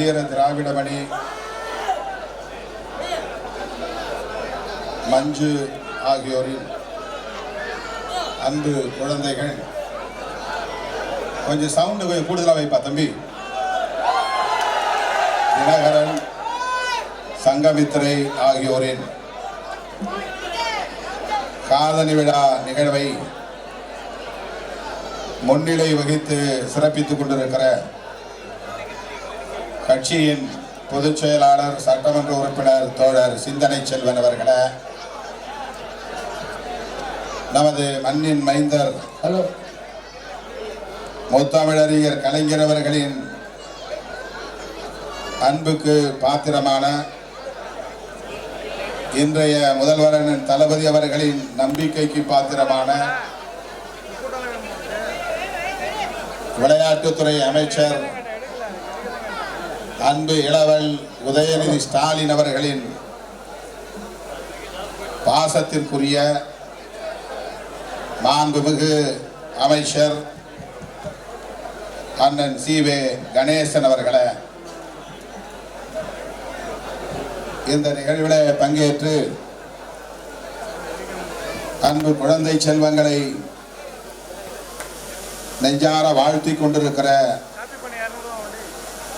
வீர திராவிடமணி. மஞ்சு ஆகியோரின் அன்பு குழந்தைகள். கொஞ்சம் சவுண்டு கொஞ்சம் கூடுதலாக வைப்பா தம்பி. தினகரன் சங்கமித்திரை ஆகியோரின் காதணி விழா நிகழ்வை முன்னிலை வகித்து சிறப்பித்துக் கொண்டிருக்கிற கட்சியின் பொதுச் செயலாளர் சட்டமன்ற உறுப்பினர் தோழர் சிந்தனை செல்வன் அவர்களே நமது மண்ணின் மைந்தர் ஹலோ. முத்தமிழறிஞர் கலைஞர் அவர்களின் அன்புக்கு பாத்திரமான இன்றைய முதல்வரன் தளபதி அவர்களின் நம்பிக்கைக்கு பாத்திரமான விளையாட்டுத்துறை அமைச்சர் அன்பு இளவல் உதயநிதி ஸ்டாலின் அவர்களின் பாசத்திற்குரிய மாண்புமிகு அமைச்சர் அண்ணன் சீவே கணேசன் அவர்களை இந்த நிகழ்வில் பங்கேற்று அன்பு குழந்தை செல்வங்களை நெஞ்சார வாழ்த்தி கொண்டிருக்கிற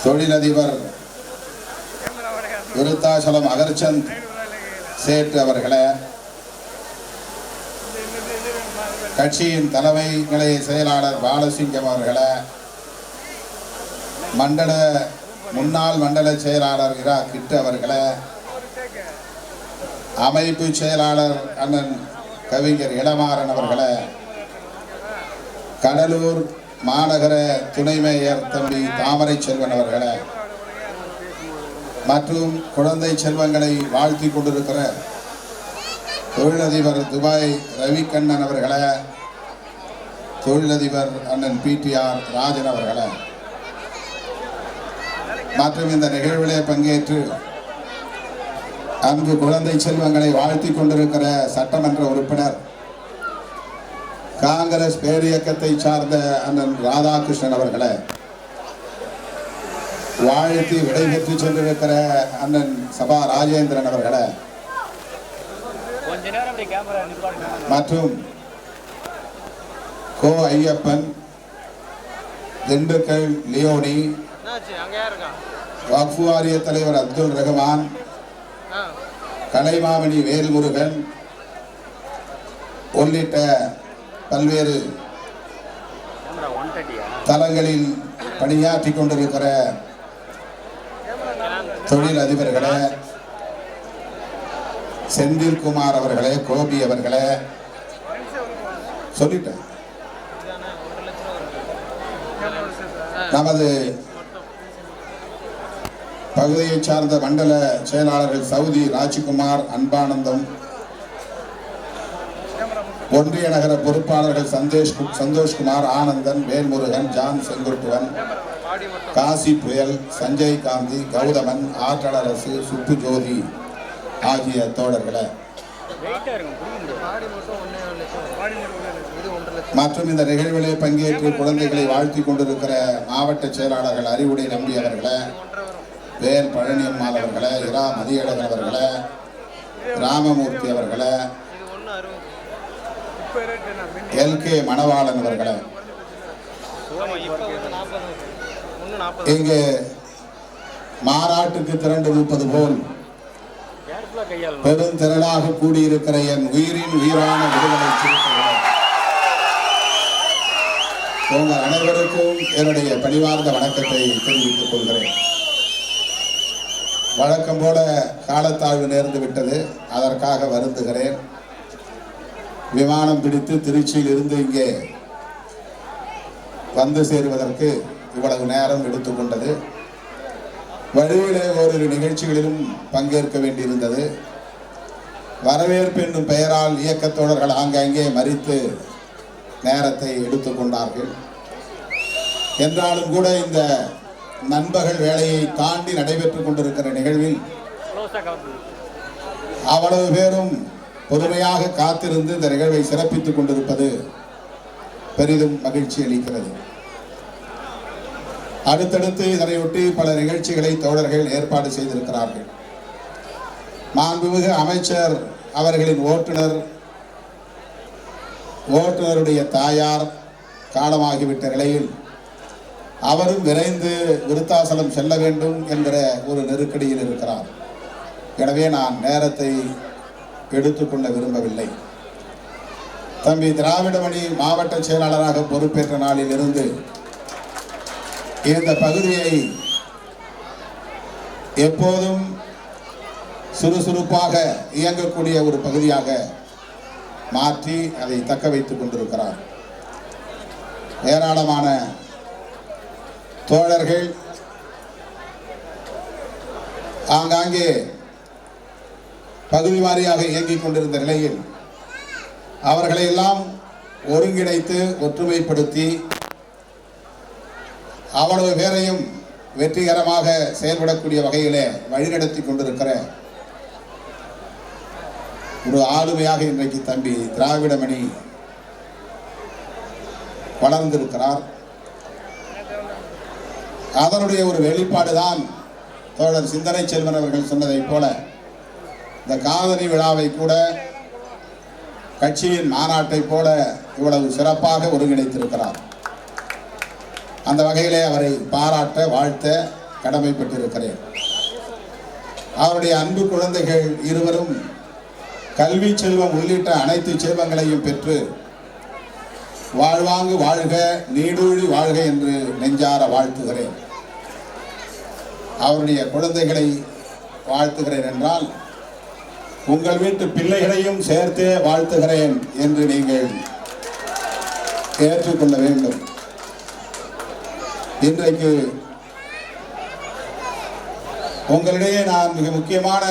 தொழிலதிபர் விருத்தாசலம் அகர்ச்சந்த் சேட் அவர்களை கட்சியின் தலைமை நிலைய செயலாளர் பாலசிங்கம் அவர்களை மண்டல முன்னாள் மண்டல செயலாளர் இரா கிட்டு அவர்களை அமைப்பு செயலாளர் அண்ணன் கவிஞர் இளமாறன் அவர்களை கடலூர் மாநகர துணை மேயர் தம்பி தாமரை செல்வன் அவர்களை மற்றும் குழந்தை செல்வங்களை வாழ்த்தி கொண்டிருக்கிற தொழிலதிபர் துபாய் ரவிக்கண்ணன் அவர்களை தொழிலதிபர் அண்ணன் பிடிஆர் ராஜன் அவர்களை மற்றும் இந்த நிகழ்விலே பங்கேற்று அன்பு குழந்தை செல்வங்களை வாழ்த்தி கொண்டிருக்கிற சட்டமன்ற உறுப்பினர் காங்கிரஸ் பேரியக்கத்தை சார்ந்த அண்ணன் ராதாகிருஷ்ணன் அவர்களை வாழ்த்தி விடைபெற்று சென்றிருக்கிற அண்ணன் சபா ராஜேந்திரன் அவர்களை மற்றும் கோ ஐயப்பன் திண்டுக்கல் லியோனி வக்ஃபு வாரிய தலைவர் அப்துல் ரஹ்மான் கலைமாமணி வேல்முருகன் உள்ளிட்ட பல்வேறு தலங்களில் தளங்களில் பணியாற்றி கொண்டிருக்கிற தொழில் அதிபர்களே செந்தில்குமார் அவர்களே கோபி அவர்களே சொல்லிட்டேன். நமது பகுதியை சார்ந்த மண்டல செயலாளர்கள் சவுதி ராஜ்குமார் அன்பானந்தம் ஒன்றிய நகர பொறுப்பாளர்கள் சந்தேஷ் சந்தோஷ்குமார் ஆனந்தன் வேல்முருகன் ஜான் செங்குட்டுவன் காசி புயல் சஞ்சய் காந்தி கௌதமன் ஆற்றலரசு சுப்பு ஜோதி ஆகிய தோழர்களை. மற்றும் இந்த நிகழ்விலே பங்கேற்று குழந்தைகளை வாழ்த்தி கொண்டிருக்கிற மாவட்ட செயலாளர்கள் அறிவுடை நம்பி அவர்களை வேல் பழனியம்மாள் அவர்களை இரா மதியழகன் அவர்களை ராமமூர்த்தி அவர்களை எல் கே மணவாளன் அவர்களை. இங்கு மாநாட்டுக்கு திரண்டு நிற்பது போல் பெரும் திரளாக கூடியிருக்கிற என் உயிரின் உயிரான விடுதலை சிறுத்தைகள். உங்கள் அனைவருக்கும் என்னுடைய பணிவார்ந்த வணக்கத்தை தெரிவித்துக் கொள்கிறேன். வழக்கம் போல காலத்தாழ்வு நேர்ந்து விட்டது. அதற்காக வருந்துகிறேன். விமானம் பிடித்து திருச்சியில் இருந்து இங்கே வந்து சேருவதற்கு இவ்வளவு நேரம் எடுத்துக்கொண்டது. வழியிலே ஓரிரு நிகழ்ச்சிகளிலும் பங்கேற்க வேண்டியிருந்தது. வரவேற்பு என்னும் பெயரால் இயக்கத் தோழர்கள் ஆங்காங்கே மறித்து நேரத்தை எடுத்துக்கொண்டார்கள். என்றாலும் கூட இந்த நண்பகல் வேலையை தாண்டி நடைபெற்றுக் கொண்டிருக்கிற நிகழ்வில் அவ்வளவு பேரும் பொறுமையாக காத்திருந்து இந்த நிகழ்வை சிறப்பித்துக் கொண்டிருப்பது பெரிதும் மகிழ்ச்சி அளிக்கிறது. அடுத்தடுத்து இதனையொட்டி பல நிகழ்ச்சிகளை தோழர்கள் ஏற்பாடு செய்திருக்கிறார்கள். மாண்புமிகு அமைச்சர் அவர்களின் ஓட்டுநர் ஓட்டுநருடைய தாயார் காலமாகிவிட்ட நிலையில் அவரும் விரைந்து விருத்தாசலம் செல்ல வேண்டும் என்கிற ஒரு நெருக்கடியில் இருக்கிறார். எனவே நான் நேரத்தை எடுத்துக்கொள்ள விரும்பவில்லை. தம்பி திராவிடமணி மாவட்ட செயலாளராக பொறுப்பேற்ற நாளில் இருந்து இந்த பகுதியை எப்போதும் சுறுசுறுப்பாக இயங்கக்கூடிய ஒரு பகுதியாக மாற்றி அதை தக்க வைத்துக் கொண்டிருக்கிறார். ஏராளமான தோழர்கள் ஆங்காங்கே பகுதி வாரியாக இயங்கிக் கொண்டிருந்த நிலையில் அவர்களை எல்லாம் ஒருங்கிணைத்து ஒற்றுமைப்படுத்தி அவ்வளவு பேரையும் வெற்றிகரமாக செயல்படக்கூடிய வகையிலே வழிநடத்தி கொண்டிருக்கிற ஒரு ஆளுமையாக இன்றைக்கு தம்பி திராவிடமணி வளர்ந்திருக்கிறார். அதனுடைய ஒரு வெளிப்பாடுதான் தோழர் சிந்தனை செல்வன் அவர்கள் சொன்னதைப் போல இந்த காதலி விழாவை கூட கட்சியின் மாநாட்டை போல இவ்வளவு சிறப்பாக ஒருங்கிணைத்திருக்கிறார். அந்த வகையிலே அவரை பாராட்ட வாழ்த்த கடமைப்பட்டிருக்கிறேன். அவருடைய அன்பு குழந்தைகள் இருவரும் கல்வி செல்வம் உள்ளிட்ட அனைத்து செல்வங்களையும் பெற்று வாழ்வாங்கு வாழ்க நீடூழி வாழ்க என்று நெஞ்சார வாழ்த்துகிறேன். அவருடைய குழந்தைகளை வாழ்த்துகிறேன் என்றால் உங்கள் வீட்டு பிள்ளைகளையும் சேர்த்தே வாழ்த்துகிறேன் என்று நீங்கள் ஏற்றுக்கொள்ள வேண்டும். இன்றைக்கு உங்களிடையே நான் மிக முக்கியமான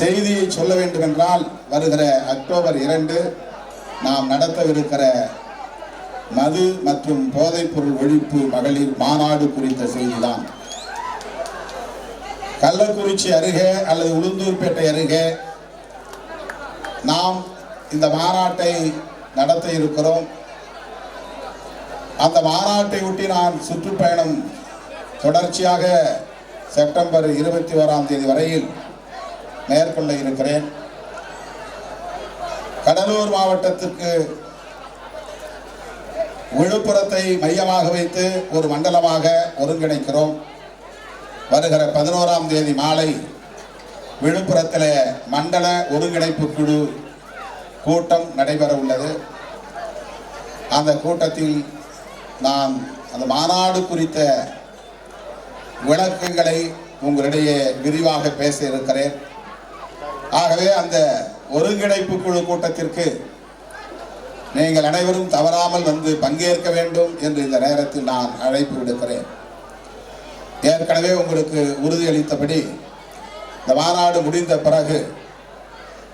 செய்தியை சொல்ல வேண்டும் என்றால் வருகிற அக்டோபர் இரண்டு நாம் நடத்தவிருக்கிற மது மற்றும் போதைப்பொருள் ஒழிப்பு மகளிர் மாநாடு குறித்த செய்திதான். கள்ளக்குறிச்சி அருகே அல்லது உளுந்தூர்பேட்டை அருகே நாம் இந்த மாநாட்டை நடத்த இருக்கிறோம். அந்த மாநாட்டை ஒட்டி நான் சுற்றுப்பயணம் தொடர்ச்சியாக செப்டம்பர் இருபத்தி ஓராம் தேதி வரையில் மேற்கொள்ள இருக்கிறேன். கடலூர் மாவட்டத்துக்கு விழுப்புரத்தை மையமாக வைத்து ஒரு மண்டலமாக ஒருங்கிணைக்கிறோம். வருகிற பதினோராம் தேதி மாலை விழுப்புரத்தில் மண்டல ஒருங்கிணைப்பு குழு கூட்டம் நடைபெற உள்ளது. அந்த கூட்டத்தில் நான் அந்த மாநாடு குறித்த விளக்கங்களை உங்களிடையே விரிவாக பேச இருக்கிறேன். ஆகவே அந்த ஒருங்கிணைப்பு குழு கூட்டத்திற்கு நீங்கள் அனைவரும் தவறாமல் வந்து பங்கேற்க வேண்டும் என்று இந்த நேரத்தில் நான் அழைப்பு விடுக்கிறேன். ஏற்கனவே உங்களுக்கு உறுதியளித்தபடி இந்த மாநாடு முடிந்த பிறகு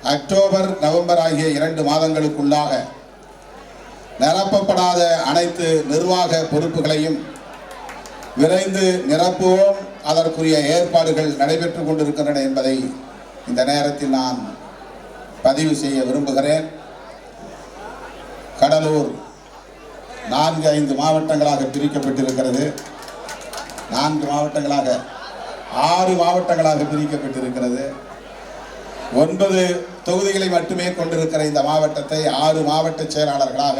அக்டோபர் நவம்பர் ஆகிய இரண்டு மாதங்களுக்குள்ளாக நிரப்பப்படாத அனைத்து நிர்வாக பொறுப்புகளையும் விரைந்து நிரப்புவோம். அதற்குரிய ஏற்பாடுகள் நடைபெற்று கொண்டிருக்கின்றன என்பதை இந்த நேரத்தில் நான் பதிவு செய்ய விரும்புகிறேன். கடலூர் நான்கு ஐந்து மாவட்டங்களாக பிரிக்கப்பட்டிருக்கிறது. நான்கு மாவட்டங்களாக ஆறு மாவட்டங்களாக பிரிக்கப்பட்டிருக்கிறது. ஒன்பது தொகுதிகளை மட்டுமே கொண்டிருக்கிற இந்த மாவட்டத்தை ஆறு மாவட்ட செயலாளர்களாக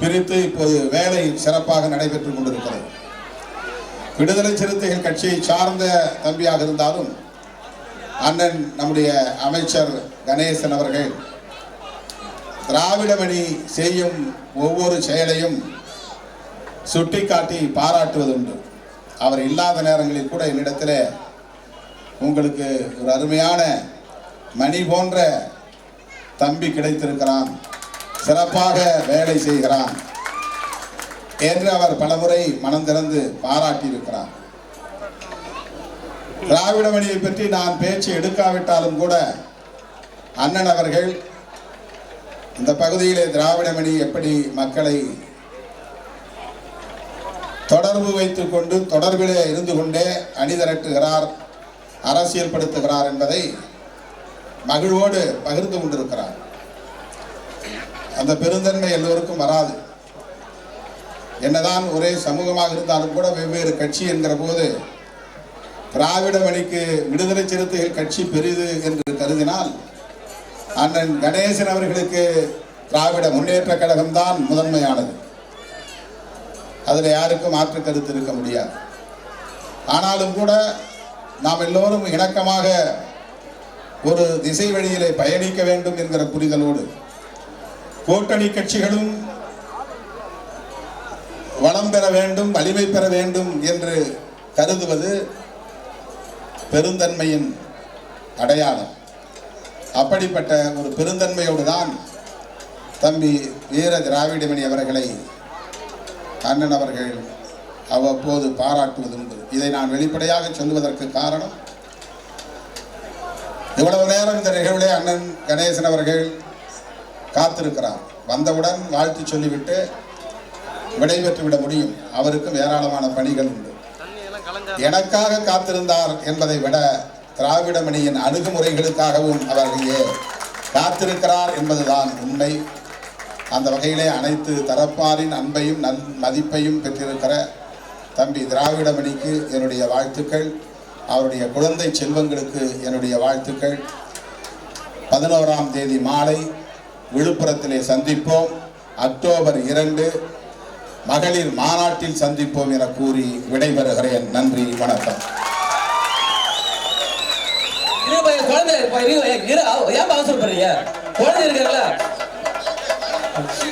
பிரித்து இப்போது வேலை சிறப்பாக நடைபெற்றுக் கொண்டிருக்கிறது. விடுதலை சிறுத்தைகள் கட்சியை சார்ந்த தம்பியாக இருந்தாலும் அண்ணன் நம்முடைய அமைச்சர் கணேசன் அவர்கள் திராவிடமணி செய்யும் ஒவ்வொரு செயலையும் சுட்டிக்காட்டி பாராட்டுவதுண்டு. அவர் இல்லாத நேரங்களில் கூட என்னிடத்தில் உங்களுக்கு ஒரு அருமையான மணி போன்ற தம்பி கிடைத்திருக்கிறான். சிறப்பாக வேலை செய்கிறான் என்று அவர் பலமுறை மனம் திறந்து பாராட்டியிருக்கிறார். திராவிடமணியை பற்றி நான் பேச்சு எடுக்காவிட்டாலும் கூட அண்ணன் அவர்கள் இந்த பகுதியிலே திராவிடமணி எப்படி மக்களை தொடர்பு வைத்துக் கொண்டு தொடர்பிலே இருந்து கொண்டே அணிதிரட்டுகிறார் அரசியல்படுத்துகிறார் என்பதை மகிழ்வோடு பகிர்ந்து கொண்டிருக்கிறார். அந்த பெருந்தன்மை எல்லோருக்கும் வராது. என்னதான் ஒரே சமூகமாக இருந்தாலும் கூட வெவ்வேறு கட்சி என்கிற போது திராவிட மணிக்கு விடுதலை சிறுத்தைகள் கட்சி பெரிது என்று கருதினால் அண்ணன் கணேசன் அவர்களுக்கு திராவிட முன்னேற்ற கழகம் தான் முதன்மையானது. அதில் யாருக்கும் மாற்று கருத்து இருக்க முடியாது. ஆனாலும் கூட நாம் எல்லோரும் இணக்கமாக ஒரு திசை வழியிலே பயணிக்க வேண்டும் என்கிற புரிதலோடு கூட்டணி கட்சிகளும் வளம் பெற வேண்டும் வலிமை பெற வேண்டும் என்று கருதுவது பெருந்தன்மையின் அடையாளம். அப்படிப்பட்ட ஒரு பெருந்தன்மையோடு தான் தம்பி வீர திராவிடமணி அவர்களை அண்ணன் அவர்கள் அவ்வப்போது பாராட்டுவதுண்டு இதை நான் வெளிப்படையாக சொல்லுவதற்கு காரணம் இவ்வளவு நேரம் இந்த நிகழ்விலே அண்ணன் கணேசன் அவர்கள் காத்திருக்கிறார். வந்தவுடன் வாழ்த்து சொல்லிவிட்டு விடைபெற்று விட முடியும். அவருக்கும் ஏராளமான பணிகள் உண்டு. எனக்காக காத்திருந்தார் என்பதை விட திராவிட மணியின் அணுகுமுறைகளுக்காகவும் அவர் இங்கே காத்திருக்கிறார் என்பதுதான் உண்மை. அந்த வகையிலே அனைத்து தரப்பாரின் அன்பையும் நல் மதிப்பையும் பெற்றிருக்கிற தம்பி திராவிடமணிக்கு என்னுடைய வாழ்த்துக்கள். அவருடைய குழந்தை செல்வங்களுக்கு என்னுடைய வாழ்த்துக்கள். பதினோராம் தேதி மாலை விழுப்புரத்திலே சந்திப்போம். அக்டோபர் இரண்டு மகளிர் மாநாட்டில் சந்திப்போம் என கூறி விடைபெறுகிறேன். நன்றி வணக்கம். குழந்தை ஏன் அவசரப்படுறீங்க குழந்தை இருக்கிறல்ல Thanks.